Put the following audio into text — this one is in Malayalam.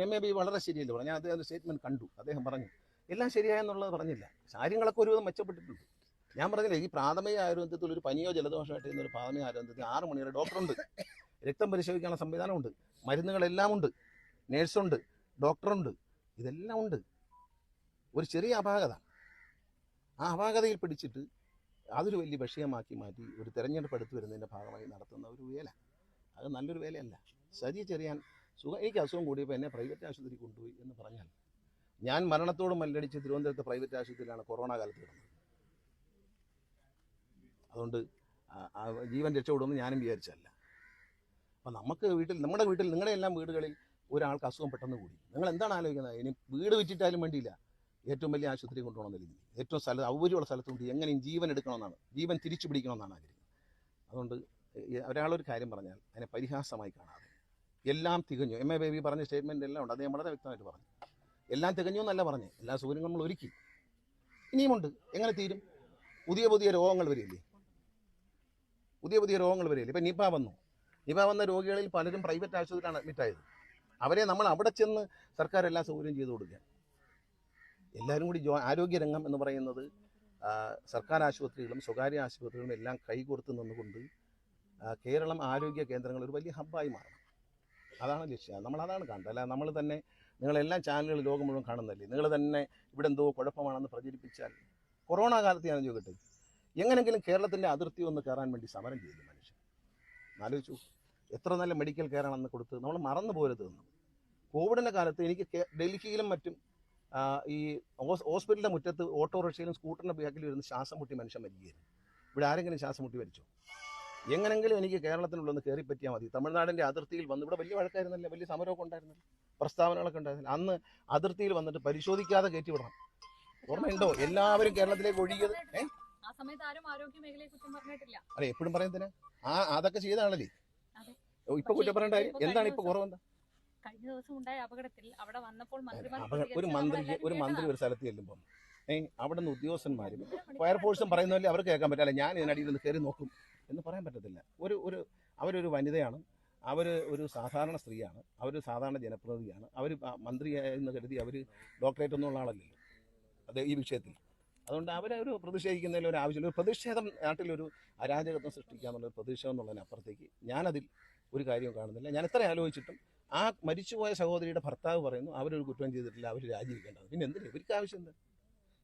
എം എ ബി വളരെ ശരിയല്ലേ? പറഞ്ഞു ഞാൻ അദ്ദേഹം സ്റ്റേറ്റ്മെന്റ് കണ്ടു. അദ്ദേഹം പറഞ്ഞു. എല്ലാം ശരിയായെന്നുള്ളത് പറഞ്ഞില്ല. കാര്യങ്ങളൊക്കെ ഒരുവിധം മെച്ചപ്പെട്ടിട്ടുണ്ട്. ഞാൻ പറഞ്ഞില്ല ഈ പ്രാഥമിക ആരോഗ്യത്തിൽ ഒരു പനിയോ ജലദോഷമായിട്ട് ഇന്നൊരു പ്രാഥമിക ആരോഗ്യത്തിൽ ആറ് മണിയുടെ ഡോക്ടറുണ്ട്. രക്തം പരിശോധിക്കാനുള്ള സംവിധാനമുണ്ട്. മരുന്നുകളെല്ലാം ഉണ്ട് നേഴ്സുണ്ട്. ഡോക്ടറുണ്ട്. ഇതെല്ലാം ഉണ്ട് ഒരു ചെറിയ അപാകത. ആ അപാകതയിൽ പിടിച്ചിട്ട് അതൊരു വലിയ വിഷയമാക്കി മാറ്റി ഒരു തെരഞ്ഞെടുപ്പ് എടുത്തു വരുന്നതിന്റെ ഭാഗമായി നടത്തുന്ന ഒരു വേല. അത് നല്ലൊരു വേലയല്ല. സജി ചെറിയാൻ സുഖം എനിക്ക് അസുഖം കൂടിയപ്പോൾ എന്നെ പ്രൈവറ്റ് ആശുപത്രി കൊണ്ടുപോയി എന്ന് പറഞ്ഞാൽ ഞാൻ മരണത്തോട് മല്ലടിച്ച് തിരുവനന്തപുരത്ത് പ്രൈവറ്റ് ആശുപത്രിയിലാണ് കൊറോണ കാലത്ത് കിടന്നത്. അതുകൊണ്ട് ജീവൻ രക്ഷപ്പെടുമെന്ന് ഞാനും വിചാരിച്ചല്ല അപ്പം നമുക്ക് വീട്ടിൽ നമ്മുടെ വീട്ടിൽ നിങ്ങളുടെ എല്ലാം വീടുകളിൽ ഒരാൾക്ക് അസുഖം പെട്ടെന്ന് കൂടി. നിങ്ങൾ എന്താണ് ആലോചിക്കുന്നത്? ഇനി വീട് വിറ്റിട്ടാലും വേണ്ടിയില്ല. ഏറ്റവും വലിയ ആശുപത്രി കൊണ്ടുപോകണമെന്നില്ല ഏറ്റവും സ്ഥലം ഔകര്യമുള്ള സ്ഥലത്തുകൊണ്ട് എങ്ങനെയും ജീവൻ എടുക്കണമെന്നാണ്. ജീവൻ തിരിച്ചു പിടിക്കണമെന്നാണ് ആഗ്രഹിക്കുന്നത് അതുകൊണ്ട് ഒരാളൊരു കാര്യം പറഞ്ഞാൽ അതിനെ പരിഹാസമായി കാണാതെ എല്ലാം തികഞ്ഞു. എം എ ബേബി പറഞ്ഞ സ്റ്റേറ്റ്മെന്റ് എല്ലാം ഉണ്ട്. അദ്ദേഹം വളരെ വ്യക്തമായിട്ട് പറഞ്ഞു. എല്ലാം തികഞ്ഞു എന്നല്ല പറഞ്ഞു. എല്ലാ സൗകര്യങ്ങളും നമ്മൾ ഒരുക്കി. ഇനിയുമുണ്ട് എങ്ങനെ തീരും? പുതിയ പുതിയ രോഗങ്ങൾ വരില്ലേ പുതിയ പുതിയ രോഗങ്ങൾ വരില്ലേ ഇപ്പം നിപ വന്നു. നിപ വന്ന രോഗികളിൽ പലരും പ്രൈവറ്റ് ആശുപത്രിയിലാണ് അഡ്മിറ്റ് ആയത്. അവരെ നമ്മൾ അവിടെ ചെന്ന് സർക്കാർ എല്ലാ സൗകര്യം ചെയ്തു കൊടുക്കുക. എല്ലാവരും കൂടി ജോ ആരോഗ്യരംഗം എന്ന് പറയുന്നത് സർക്കാർ ആശുപത്രികളും സ്വകാര്യ ആശുപത്രികളും എല്ലാം കൈകോർത്ത് നിന്നുകൊണ്ട് കേരളം ആരോഗ്യ കേന്ദ്രങ്ങൾ ഒരു വലിയ ഹബ്ബായി മാറണം. അതാണ് ലക്ഷ്യം. നമ്മൾ അതാണ് കാണുന്നത് അല്ല നമ്മൾ തന്നെ നിങ്ങളെല്ലാം ചാനലുകൾ ലോകം മുഴുവൻ കാണുന്നല്ലേ നിങ്ങൾ തന്നെ ഇവിടെ എന്തോ കുഴപ്പമാണെന്ന് പ്രചരിപ്പിച്ചാൽ കൊറോണ കാലത്ത് ഞാൻ ചോദിക്കട്ടെ? എങ്ങനെങ്കിലും കേരളത്തിന്റെ അതിർത്തി ഒന്ന് കയറാൻ വേണ്ടി സമരം ചെയ്തു മനുഷ്യൻ. ആലോചിച്ചു. എത്ര നല്ല മെഡിക്കൽ കെയർ ആണെന്ന് കൊടുത്ത് നമ്മൾ മറന്നു പോരുത് എന്ന്. കോവിഡിന്റെ കാലത്ത് എനിക്ക് ഡൽഹിയിലും മറ്റും ഈ ഹോസ്- ഹോസ്പിറ്റലിന്റെ മുറ്റത്ത് ഓട്ടോറിക്ഷയിലും സ്കൂട്ടറിന്റെ ബാക്കിൽ ഇരുന്ന് ശ്വാസം മുട്ടി മനുഷ്യൻ മരിക്കുകയായിരുന്നു. ഇവിടെ ആരെങ്കിലും ശ്വാസം മുട്ടി മരിച്ചോ? എങ്ങനെങ്കിലും എനിക്ക് കേരളത്തിനുള്ളൊന്ന് കയറി പറ്റിയാൽ മതി. തമിഴ്നാടിന്റെ അതിർത്തിയിൽ വന്ന് ഇവിടെ വലിയ വഴക്കായിരുന്നല്ലേ? വലിയ സമരമൊക്കെ ഉണ്ടായിരുന്നില്ല. പ്രസ്താവനകളൊക്കെ ഉണ്ടായിരുന്നില്ല. അന്ന് അതിർത്തിയിൽ വന്നിട്ട് പരിശോധിക്കാതെ കയറ്റി വിടണം ഓർമ്മയുണ്ടോ? എല്ലാവരും കേരളത്തിലേക്ക് ഒഴുകിയത്? ഏ? ആ സമയത്ത് ആരും ആരോഗ്യ കുറ്റം പറഞ്ഞിട്ടില്ല. അല്ല എപ്പോഴും പറയുന്നതിന് ആ അതൊക്കെ ചെയ്താണല്ലേ. ഇപ്പൊ കുറ്റം പറയേണ്ട എന്താണ് ഇപ്പൊ കുറവെന്താ കഴിഞ്ഞ ദിവസം ഉണ്ടായ അപകടത്തിൽ അവിടെ വന്നപ്പോൾ ഒരു മന്ത്രി ഒരു മന്ത്രി ഒരു സ്ഥലത്ത് ചെല്ലുമ്പോൾ ഏഹ് അവിടെ നിന്ന് ഉദ്യോഗസ്ഥന്മാരും ഫയർഫോഴ്സും പറയുന്നതല്ലേ അവർക്ക് കേൾക്കാൻ പറ്റില്ല. ഞാൻ ഇതിനടിയിൽ നിന്ന് കയറി നോക്കും. എന്ന് പറയാൻ പറ്റത്തില്ല. ഒരു ഒരു അവരൊരു വനിതയാണ്. അവർ ഒരു സാധാരണ സ്ത്രീയാണ്. അവർ സാധാരണ ജനപ്രതിനിധിയാണ്. അവർ മന്ത്രിയായെന്ന് കരുതി അവർ ഡോക്ടറേറ്റ് ഒന്നും ഉള്ള ആളല്ലല്ലോ അത് ഈ വിഷയത്തിൽ. അതുകൊണ്ട് അവരെ ഒരു പ്രതിഷേധിക്കുന്നതിൽ ഒരു ആവശ്യമില്ല. ഒരു പ്രതിഷേധം നാട്ടിലൊരു അരാജകത്വം സൃഷ്ടിക്കുക എന്നുള്ളൊരു പ്രതിഷേധം എന്നുള്ളതിനപ്പുറത്തേക്ക് ഞാനതിൽ ഒരു കാര്യവും കാണുന്നില്ല. ഞാൻ എത്ര ആലോചിച്ചിട്ടും ആ മരിച്ചുപോയ സഹോദരിയുടെ ഭർത്താവ് പറയുന്നു അവരൊരു കുറ്റം ചെയ്തിട്ടില്ല അവർ രാജിവെക്കേണ്ടത് പിന്നെ എന്തിനാണ് ഇവർക്ക് ആവശ്യം എന്താ?